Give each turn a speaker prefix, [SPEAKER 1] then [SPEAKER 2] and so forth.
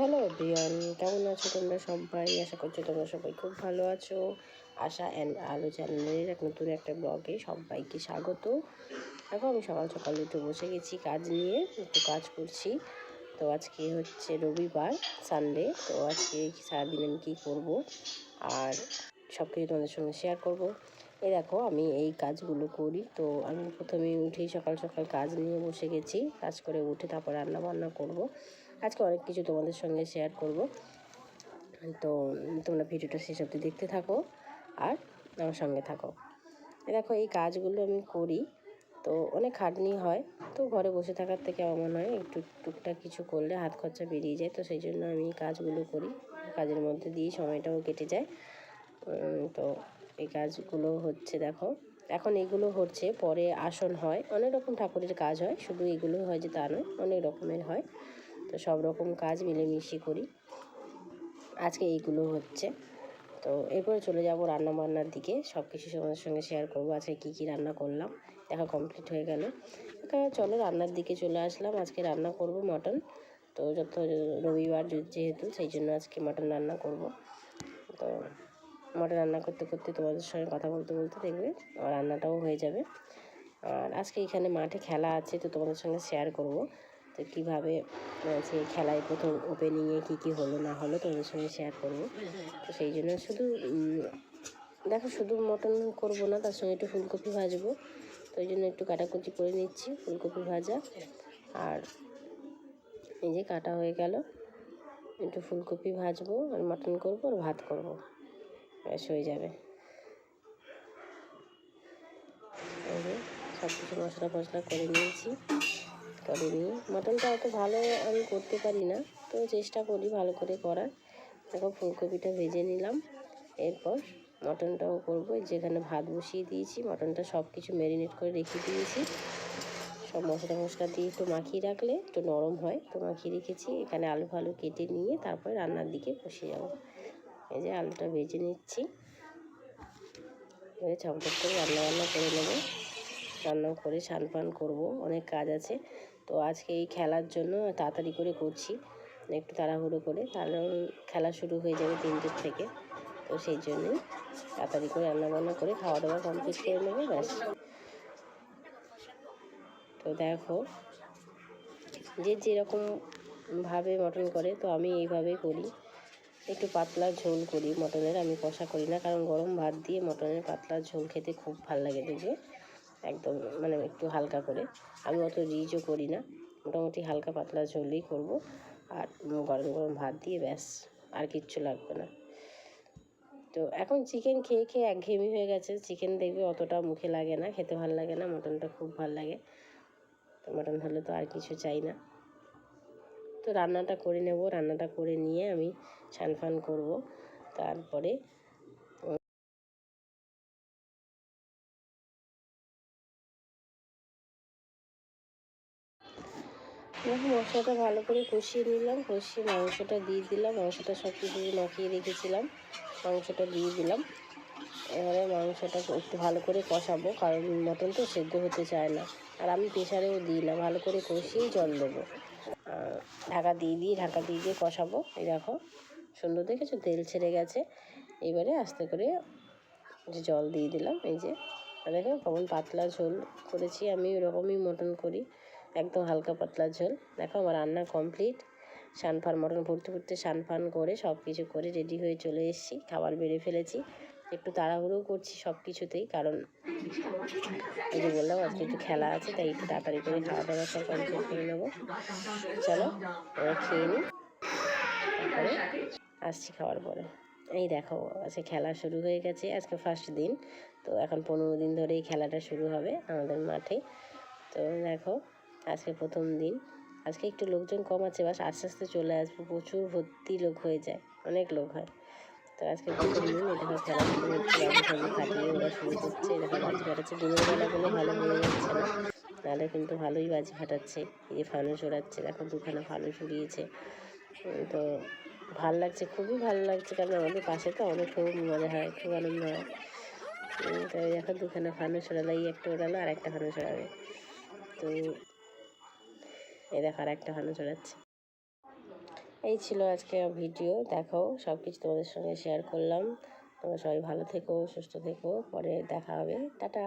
[SPEAKER 1] Hello বিয়ান কেমন আছো তোমরা সবাই? আশা করছি তোমরা সবাই খুব ভালো আছো। আশা অ্যান্ড আলো চ্যানেলের এক নতুন একটা ব্লগে সবাইকে স্বাগত। দেখো, আমি সকাল সকাল উঠে বসে গেছি কাজ নিয়ে, একটু কাজ করছি। তো আজকে হচ্ছে রবিবার সানডে তো আজকে সারাদিন আমি কী করব? আর সব কিছু তোমাদের সঙ্গে শেয়ার করব। এ দেখো, আমি এই কাজগুলো করি। তো আমি প্রথমে উঠেই সকাল সকাল কাজ নিয়ে বসে গেছি। কাজ করে উঠে তারপর রান্না বান্না করব। আজকে অনেক কিছু তোমাদের সঙ্গে শেয়ার করব। তো তোমরা ভিডিওটা অবধি দেখতে থাকো আর আমার সঙ্গে থাকো। এ দেখো, এই কাজগুলো আমি করি। তো অনেক খাটনি হয়। তো ঘরে বসে থাকার থেকে আমার মনে হয়, একটু টুকটাক কিছু করলে হাত খরচা বেরিয়ে যায়। তো সেই জন্য আমি কাজগুলো করি। কাজের মধ্যে দিয়ে সময়টাও কেটে যায়। তো এই কাজগুলো হচ্ছে, দেখো। এখন এগুলো হচ্ছে, পরে আসন হয়। অনেক রকম ঠাকুরের কাজ হয়, শুধু এগুলো হয় যে তা নয়, অনেক রকমের হয়। তো সব রকম কাজ মিলেমিশে করি। আজকে এইগুলো হচ্ছে। তো এরপরে চলে যাব রান্না বান্নার দিকে। সব কিছু তোমাদের সঙ্গে শেয়ার করব। আজকে কী কী রান্না করলাম, দেখা কমপ্লিট হয়ে গেল। চলো রান্নার দিকে চলে আসলাম। আজকে রান্না করব মটন। তো যত রবিবার যেহেতু, সেই জন্য আজকে মটন রান্না করব। তো মটন রান্না করতে করতে তোমাদের সঙ্গে কথা বলতে বলতে দেখবে আমার রান্নাটাও হয়ে যাবে। আর আজকে এখানে মাঠে খেলা আছে, তো তোমাদের সঙ্গে শেয়ার করব। তো কীভাবে আছে খেলায় প্রথম ওপেনিংয়ে কী কী হলো না হলো তোমাদের সঙ্গে শেয়ার করব। তো সেই জন্য শুধু দেখো শুধু মটন করব না, তার সঙ্গে একটু ফুলকপি ভাজবো। তো ওই জন্য একটু কাটাকুচি করে নিচ্ছি, ফুলকপি ভাজা। আর এই যে কাটা হয়ে গেল, একটু ফুলকপি ভাজবো আর মটন করব আর ভাত করব। ব্যাস হয়ে যাবে। সব কিছু মশলা ফসলা করে নিয়েছি, করে নিয়ে মটনটা অত ভালো আমি করতে পারি না, তো চেষ্টা করি ভালো করে করার। এখন ফুলকপিটা ভেজে নিলাম, এরপর মটনটাও করব। যেখানে ভাত বসিয়ে দিয়েছি, মটনটা সব কিছু ম্যারিনেট করে রেখে দিয়েছি। সব মশলা মশলা দিয়ে একটু মাখিয়ে রাখলে একটু নরম হয়, তো মাখিয়ে রেখেছি। এখানে আলু ফালু কেটে নিয়ে তারপরে রান্নার দিকে বসে যাব। এই যে আলুটা ভেজে নিচ্ছি। এবারে চমচম করে রান্না বান্না করে নেব। রান্না করে স্নান পান করব, অনেক কাজ আছে। তো আজকে এই খেলার জন্য তাড়াতাড়ি করে করছি, একটু তাড়াহুড়ো করে। কারণ খেলা শুরু হয়ে যাবে তিনটের থেকে। তো সেই জন্যই তাড়াতাড়ি করে রান্না বান্না করে খাওয়া দাওয়া কমপ্লিট করে নেব, ব্যাস। তো দেখো, যে যেরকম ভাবে মটন করে, তো আমি এইভাবেই করি। একটু পাতলা ঝোল করি, মটনের। আমি কষা করি না, কারণ গরম ভাত দিয়ে মটনের পাতলা ঝোল খেতে খুব ভালো লাগে দেখবে। একদম মানে একটু হালকা করে। আমি অত রিচও করি না, মোটামুটি হালকা পাতলা ঝোলই করব। আর গরম গরম ভাত দিয়ে ব্যাস, আর কিচ্ছু লাগবে না। তো এখন চিকেন খেয়ে খেয়ে একঘেয়েমি হয়ে গেছে। চিকেন দেখবে অতটা মুখে লাগে না, খেতে ভালো লাগে না, মটনটা খুব ভালো লাগে। তো মটন হলে তো আর কিছু চাই না। তো রান্নাটা করে নেব। রান্নাটা করে নিয়ে আমি স্নান ফান করব। তারপরে মশলাটা ভালো করে কষিয়ে নিলাম। কষিয়ে মাংসটা দিয়ে দিলাম। মাংসটা সব কিছু মাখিয়ে রেখেছিলাম। মাংসটা দিয়ে দিলাম। এবারে মাংসটা একটু ভালো করে কষাবো, কারণ মটন তো সেদ্ধ হতে চায় না। আর আমি প্রেশারেও দিই না। ভালো করে কষিয়েই জল দেবো। ঢাকা দিয়ে দিয়ে ঢাকা দিয়ে দিয়ে কষাবো। এই দেখো, সুন্দর দেখেছ? তেল ছেড়ে গেছে। এবারে আস্তে করে যে জল দিয়ে দিলাম, এই যে। দেখো, কেমন পাতলা ঝোল করেছি আমি, ওরকমই মটন করি। একদম হালকা পাতলা ঝোল। দেখো, আমার রান্না কমপ্লিট সানফান মটন ফুটতে ফুটতে সানফান করে সব কিছু করে রেডি হয়ে চলে এসেছি। খাবার বেড়ে ফেলেছি। একটু তাড়াহুড়ো করছি সব কিছুতেই কারণ এই যে বললাম, আজকে একটু খেলা আছে, তাই একটু তাড়াতাড়ি করে খাওয়া দাওয়া সব কমপ্লিট করে নেব। চলো এবার খেয়ে নিই। তারপরে আসছি খাওয়ার পরে। এই দেখো, আজকে খেলা শুরু হয়ে গেছে, আজকে ফার্স্ট দিন। তো এখন পনেরো দিন ধরে এই খেলাটা শুরু হবে আমাদের মাঠে। তো দেখো, আজকে প্রথম দিন। আজকে একটু লোকজন কম আছে, বাস আস্তে আস্তে চলে আসব, প্রচুর ভর্তি লোক হয়ে যায়, অনেক লোক হয়। তো আজকে প্রথম দিন এই দেখো খেলা শুরু হচ্ছে খাটিয়ে ওরা শুরু করছে দেখো বাজি ফাটাচ্ছে দিনের বেলা বলে ভালো বোঝা যাচ্ছে না। নাহলে কিন্তু ভালোই বাজি ফাটাচ্ছে এই যে ফানুস ওড়াচ্ছে দেখো দুখানা ফানুস উড়িয়েছে তো ভালো লাগছে, খুবই ভালো লাগছে, কারণ আমাদের পাশে তো অনেক খুব মজা হয়, খুব আনন্দ হয়। তো দেখো দুখানা ফানুস ওড়ালো এই একটা ওড়ালো আর একটা ফানুস ওড়াবে তো এই দেখো আর একটা ফানুস ওড়াচ্ছে এই ছিল আজকে ভিডিও। দেখো সব কিছু তোমাদের সঙ্গে শেয়ার করলাম। তোমরা সবাই ভালো থেকো, সুস্থ থেকো। পরে দেখা হবে। টাটা!